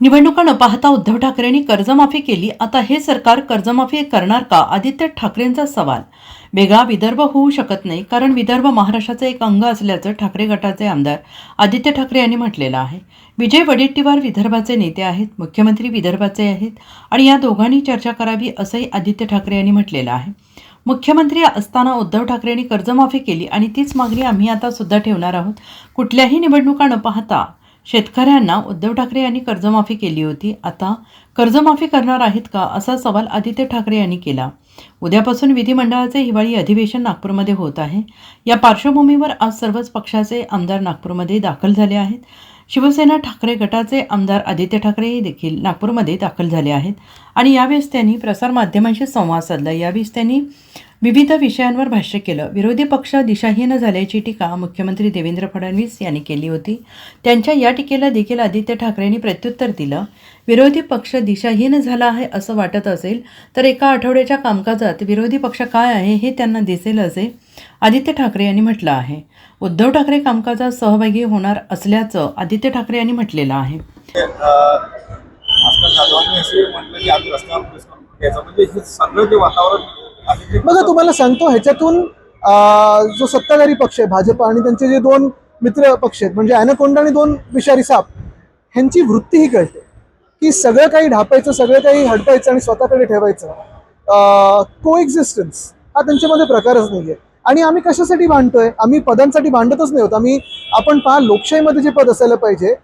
निवडणुका न पाहता उद्धव ठाकरेंनी कर्जमाफी केली. आता हे सरकार कर्जमाफी करणार का? आदित्य ठाकरेंचा सवाल. वेगळा विदर्भ होऊ शकत नाही कारण विदर्भ महाराष्ट्राचं एक अंग असल्याचं ठाकरे गटाचे आमदार आदित्य ठाकरे यांनी म्हटलेलं आहे. विजय वडेट्टीवार विदर्भाचे नेते आहेत मुख्यमंत्री विदर्भाचे आहेत आणि या दोघांनी चर्चा करावी असंही आदित्य ठाकरे यांनी म्हटलेलं आहे. मुख्यमंत्री असताना उद्धव ठाकरेंनी कर्जमाफी केली आणि तीच मागणी आम्ही आता सुद्धा ठेवणार आहोत. कुठल्याही निवडणुका न पाहता शेतकऱ्यांना उद्धव ठाकरे यांनी कर्जमाफी केली होती. आता कर्जमाफी करणार आहेत का? असा सवाल आदित्य ठाकरे यांनी केला. उद्यापासून विधिमंडळाचे हिवाळी अधिवेशन नागपूरमध्ये होत आहे. या पार्श्वभूमीवर आज सर्वच पक्षाचे आमदार नागपूरमध्ये दाखल झाले आहेत. शिवसेना ठाकरे गटाचे आमदार आदित्य ठाकरे देखील नागपूरमध्ये दाखल झाले आहेत. आणि यावेळेस त्यांनी प्रसारमाध्यमांशी संवाद साधला. यावेळेस त्यांनी विविध विषयांवर भाष्य केलं. विरोधी पक्ष दिशाहीन झाल्याची टीका मुख्यमंत्री देवेंद्र फडणवीस यांनी केली होती. त्यांच्या या टीकेला देखील आदित्य ठाकरेंनी प्रत्युत्तर दिलं. विरोधी पक्ष दिशाहीन झाला आहे असं वाटत असेल तर एका आठवड्याच्या कामकाजात विरोधी पक्ष काय आहे हे त्यांना दिसेल असे आदित्य ठाकरे यांनी म्हटलं आहे. उद्धव ठाकरे कामकाजात सहभागी होणार असल्याचं आदित्य ठाकरे यांनी म्हटलेलं आहे. म्हणजे हे सगळं जे वातावरण बघा तुम्हाला सांगतो ह्याच्यातून जो सत्ताधारी पक्ष आहे भाजप आणि त्यांचे जे दोन मित्र पक्ष आहेत म्हणजे अॅनाकोंडा आणि दोन विषारी साप ह्यांची वृत्ती ही कळते. की सगळं काही ढापायचं सगळं काही हडपायचं आणि स्वतःकडे ठेवायचं को एक्झिस्टन्स हा त्यांच्यामध्ये प्रकारच नाहीये. आणि आम्ही कशासाठी भांडतोय? आम्ही पदांसाठी भांडतच नाही होत. आम्ही आपण पहा लोकशाहीमध्ये जे पद असायला पाहिजे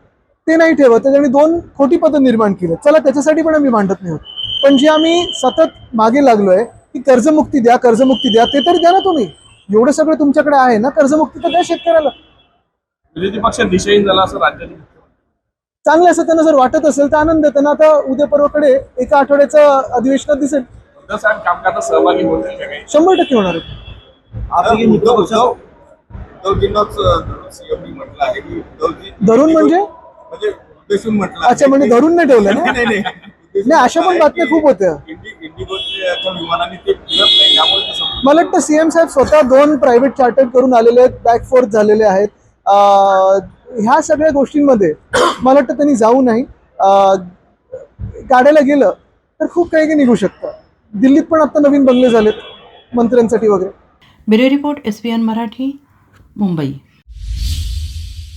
ते नाही ठेवत. आणि दोन खोटी पदं निर्माण केली चला त्याच्यासाठी पण आम्ही भांडत नाही होत पण जे आम्ही सतत मागे लागलोय की कर्जमुक्ती द्या कर्जमुक्ती द्या ते तरी द्या ना तुम्ही. एवढं सगळं तुमच्याकडे आहे ना कर्जमुक्ती तर द्या शेतकऱ्याला. विरोधी पक्ष दिशाहीन झाला असं राज्याचे मुख्यमंत्री चांगलं असं त्यांना जर वाटत असेल तर आनंद. त्यांना आता उद्या परवाकडे एका आठवड्याचं अधिवेशनात दिसेल. उद्धव साहेब कामकाजात सहभागी होतील का काही? शंभर टक्के होणार आहे. आता उद्धव उद्धव उद्धवजींनाच सीएमनी म्हटलं आहे की उद्धवजी धरून म्हणजे? म्हणजे उद्देशून म्हटलं आहे. अच्छा म्हणजे धरून नाही ठेवलं ना? नाही नाही. नाही अशा पण बातम्या खूप होत्या. इंडि इंडिगोच्या विमानाने ते फिरत नाही त्यामुळे ते संपूर्ण मला वाटतं सीएम साहेब स्वतः दोन प्रायव्हेट चार्टर्ड करून आलेले आहेत बॅक फोर्थ झालेले आहेत. अं, ह्या सगळ्या गोष्टींमध्ये मला वाटतं त्यांनी जाऊ नाही. अं, काढायला गेलं तर खूप काही काही निघू शकतं. दिल्लीत पण आता नवीन बंगले झालेत मंत्र्यांसाठी वगैरे. Bureau report S P N Marathi Mumbai.